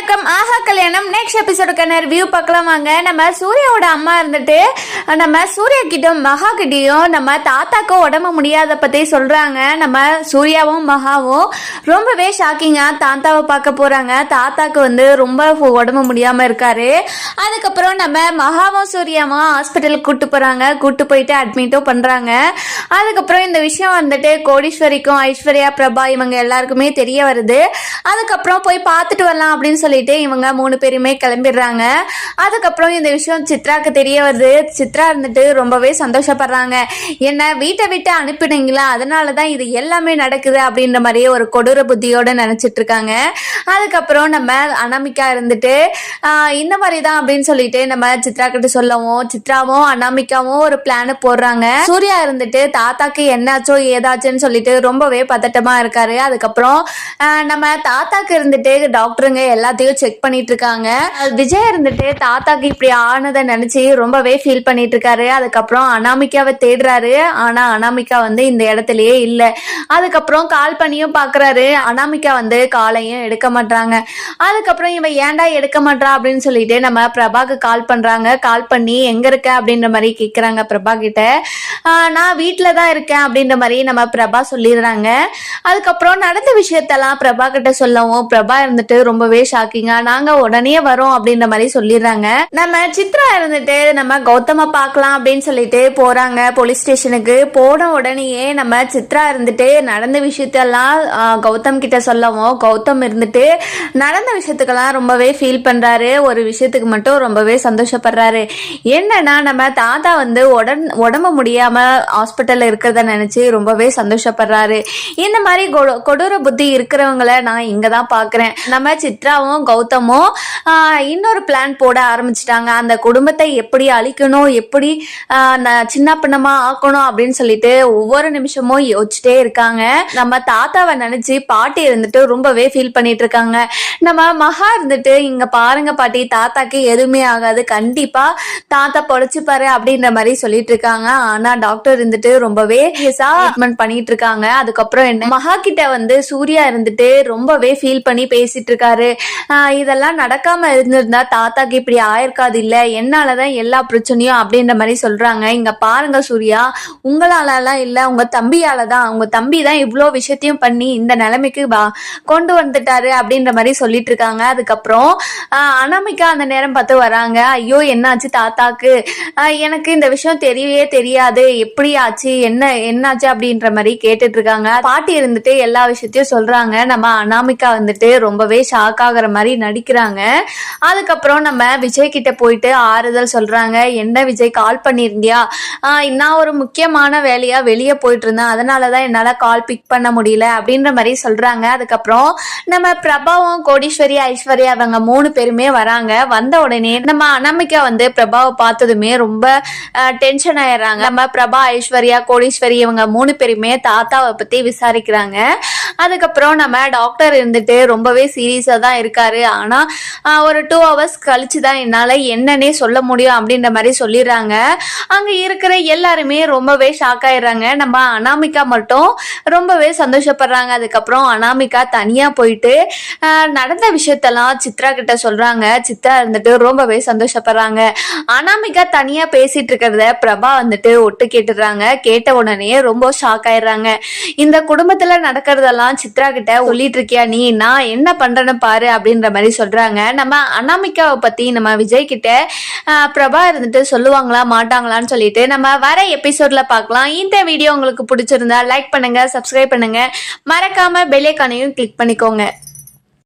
வணக்கம். ஆஹா கல்யாணம். Next எபிசோடுக்கான review பார்க்கலாம் வாங்க. நம்ம சூர்யாவோட அம்மா இருந்துட்டு நம்ம சூர்யா கிட்டும் மகா கிட்டயும் நம்ம தாத்தாக்கும் உடம்பு முடியாத பத்தி சொல்றாங்க. நம்ம சூர்யாவும் மகாவும் ரொம்பவே ஷாக்கிங்கா தாத்தாவை பார்க்க போறாங்க. தாத்தாக்கு வந்து ரொம்ப உடம்பு முடியாம இருக்காரு. அதுக்கப்புறம் நம்ம மகாவும் சூர்யாவும் ஹாஸ்பிட்டலுக்கு கூப்பிட்டு போறாங்க. கூப்பிட்டு போயிட்டு அட்மிட்டும் பண்றாங்க. அதுக்கப்புறம் இந்த விஷயம் வந்துட்டு கோடீஸ்வரிக்கும் ஐஸ்வர்யா பிரபா இவங்க எல்லாருக்குமே தெரிய வருது. அதுக்கப்புறம் போய் பார்த்துட்டு வரலாம் அப்படின்னு சொல்லிட்டு இவங்க மூணு பேருமே கிளம்பிடுறாங்க. அதுக்கப்புறம் இந்த விஷயம் சித்ராக்கு தெரிய வருது. சித்ரா இருந்துட்டு ரொம்பவே சந்தோஷப்படுறாங்க. என்ன வீட்டை விட்டு அனுப்பினீங்களா? அதனால தான் இது எல்லாமே நடக்குது அப்படின்ற மாதிரியே ஒரு கொடூர புத்தியோட நினைச்சிட்டு இருக்காங்க அதுக்கப்புறம் நம்ம அனாமிக்கா இருந்துட்டு இந்த மாதிரி தான் அப்படின்னு சொல்லிட்டு நம்ம சித்ரா கிட்ட சொல்லவும் சித்ராவும் அனாமிக்காவும் ஒரு பிளான் போடுறாங்க. சூர்யா இருந்துட்டு தாத்தாக்கு என்னாச்சோ ஏதாச்சுன்னு சொல்லிட்டு ரொம்பவே பதட்டமா இருக்காரு. அதுக்கப்புறம் நம்ம தாத்தாக்கு இருந்துட்டு டாக்டருங்க எல்லாத்தையும் செக் பண்ணிட்டு இருக்காங்க விஜய் இருந்துட்டு தாத்தாக்கு இப்படி ஆனதை நினைச்சு ரொம்பவே ஃபீல் பண்ணிட்டு இருக்காரு அதுக்கப்புறம் அனாமிகாவை தேடுறாரு. ஆனா அனாமிகா வந்து இந்த இடத்துலயே இல்லை. அதுக்கப்புறம் கால் பண்ணியும் பாக்குறாரு. அனாமிகா வந்து காலையும் எடுக்க மாட்டாங்க அதுக்கப்புறம் இவன் ஏன்டா எடுக்க மாட்டா அப்படின்னு சொல்லிட்டு நம்ம பிரபாக்கு கால் பண்றாங்க. கால் பண்ணி எங்க இருக்க? அப்படின்ற மாதிரி கேக்குறாங்க பிரபா கிட்ட. நான் வீட்டில் தான் இருக்கேன் அப்படின்ற மாதிரி நம்ம பிரபா சொல்லிடுறாங்க. அதுக்கப்புறம் நடந்த விஷயத்தெல்லாம் பிரபா கிட்ட சொல்லவும் பிரபா இருந்துட்டு ரொம்பவே ஷாக்கிங்கா நாங்க உடனே வரோம் அப்படின்ற மாதிரி சொல்லிடுறாங்க. நம்ம சித்ரா இருந்துட்டு நம்ம கௌதம பார்க்கலாம் அப்படின்னு சொல்லிட்டு போறாங்க போலீஸ் ஸ்டேஷனுக்கு போன உடனேயே நம்ம சித்ரா இருந்துட்டு நடந்த விஷயத்தெல்லாம் கௌதம் கிட்ட சொல்லவும் கௌதம் இருந்துட்டு நடந்த விஷயத்துக்கெல்லாம் ரொம்பவே ஃபீல் பண்றாரு. ஒரு விஷயத்துக்கு மட்டும் ரொம்பவே சந்தோஷப்படுறாரு. என்னன்னா நம்ம தாத்தா வந்து உடன் உடம்பு முடியாம ஹாஸ்பிட்டல்ல இருக்கிறத நினைச்சு ரொம்பவே சந்தோஷப்படுறாரு. இந்த மாதிரி கொடூர புத்தி இருக்கிறவங்கள நான் இங்கே தான் பாக்குறேன். நம்ம சித்ராவும் கௌதமும் இன்னொரு பிளான் போட ஆரம்பிச்சிட்டாங்க. அந்த குடும்பத்தை எப்படி அழிக்கணும் எப்படி ந- சின்ன பின்னமா ஆக்கணும் அப்படின்னு சொல்லிட்டு ஒவ்வொரு நிமிஷமும் யோசிச்சுட்டே இருக்காங்க. நம்ம தாத்தாவை நினைச்சு பாட்டி இருந்துட்டு ரொம்பவே ஃபீல் பண்ணிட்டு இருக்காங்க. நம்ம மகா இருந்துட்டு இங்க பாருங்க பாட்டி தாத்தாக்கு எதுவுமே ஆகாது. கண்டிப்பா தாத்தா பொழைச்சுப்பாரு அப்படின்ற மாதிரி சொல்லிட்டு இருக்காங்க. ஆனா டாக்டர் இருந்துட்டு ரொம்பவே ட்ரீட்மெண்ட் பண்ணிட்டு இருக்காங்க அதுக்கப்புறம் என்ன? மகா கிட்ட வந்து சூர்யா இருந்துட்டு ரொம்பவே ஃபீல் பண்ணி பேசிட்டு இருக்காரு இதெல்லாம் நடக்காம இருந்திருந்தா தாத்தாக்கு இப்படி ஆயிருக்காது இல்ல. என்னாலதான் எல்லா பிரச்சனையும் அப்படின்ற மாதிரி சொல்றாங்க. இங்க பாருங்க சூர்யா உங்களாலலாம் இல்ல உங்க தம்பியால தான் உங்க தம்பி தான் இவ்வளோ விஷயத்தையும் பண்ணி இந்த நிலைமைக்கு கொண்டு வந்துட்டாரு அப்படின்ற மாதிரி சொல்லிட்டு இருக்காங்க அதுக்கப்புறம் ஆஹ் அனாமிகா அந்த நேரம் பார்த்து வராங்க. ஐயோ என்னாச்சு தாத்தாக்கு? எனக்கு இந்த விஷயம் தெரியவே தெரியாது. எப்படி ஆச்சு என்ன என்னாச்சு அப்படின்ற மாதிரி கேட்டுட்டு இருக்காங்க பாட்டி இருந்துட்டு எல்லா விஷயத்தையும் சொல்றாங்க. நம்ம அனாமிகா வந்துட்டு ரொம்பவே ஷாக் ஆகுற மாதிரி நடிக்கிறாங்க. அதுக்கப்புறம் நம்ம விஜய் கிட்ட போயிட்டு ஆறுதல் சொல்றாங்க. என்ன விஜய் கால் பண்ணியிருந்தியா நான் ஒரு முக்கியமான வேலையா? வெளியே போயிட்டு இருந்தேன் அதனாலதான் என்னால கால் பிக் பண்ண முடியல. அப்படின்ற மாதிரி சொல்றாங்க. அதுக்கப்புறம் நம்ம பிரபாவும் கோடீஸ்வரி ஐஸ்வர்யா அவங்க மூணு பேருமே வராங்க. வந்த உடனே நம்ம அனாமிகா வந்து பிரபாவை பார்த்ததுமே ரொம்ப டென்ஷன் ஆயிடுறாங்க. நம்ம பிரபா ஐஸ்வர்யா கோடீஸ்வரி இவங்க மூணு பேருமே தாத்தாவை பத்தி விசாரிக்கிறாங்க. அதுக்கப்புறம் நம்ம டாக்டர் இருந்துட்டு ரொம்பவே சீரியஸாக தான் இருக்காரு. ஆனா ஒரு டூ ஹவர்ஸ் கழிச்சு தான் என்னால என்னன்னே சொல்ல முடியும் அப்படின்ற மாதிரி சொல்லிடுறாங்க. அங்க இருக்கிற எல்லாருமே ரொம்பவே ஷாக் ஆயிடுறாங்க. நம்ம அனாமிகா மட்டும் ரொம்பவே சந்தோஷப்படுறாங்க. அதுக்கப்புறம் அனாமிகா தனியா போயிட்டு நடந்த விஷயத்தெல்லாம் சித்ரா கிட்ட சொல்றாங்க. சித்ரா இருந்துட்டு ரொம்பவே சந்தோஷப்படுறாங்க. அனாமிகா தனியா பேசிட்டு இருக்கிறத பிரபா வந்துட்டு ஒட்டு கேட்டுடுறாங்க. கேட்ட உடனே ரொம்ப ஷாக் ஆயிடுறாங்க. இந்த குடும்பத்துல நடக்கிறதெல்லாம் சித்ரா கிட்ட சொல்லிட்டு இருக்கியா நீ? நான் என்ன பண்றேன்னு பாரு அப்படின்ற மாதிரி சொல்றாங்க. நம்ம அனாமிகாவை பத்தி நம்ம விஜய் கிட்ட பிரபா இருந்துட்டு சொல்லுவாங்களா மாட்டாங்களான்னு சொல்லிட்டு நம்ம வர எபிசோட்ல பார்க்கலாம் இந்த வீடியோ உங்களுக்கு பிடிச்சிருந்தா லைக் பண்ணுங்க சப்ஸ்கிரைப் பண்ணுங்க. மறக்காம பெல்லைக்கானையும் கிளிக் பண்ணிக்கோங்க.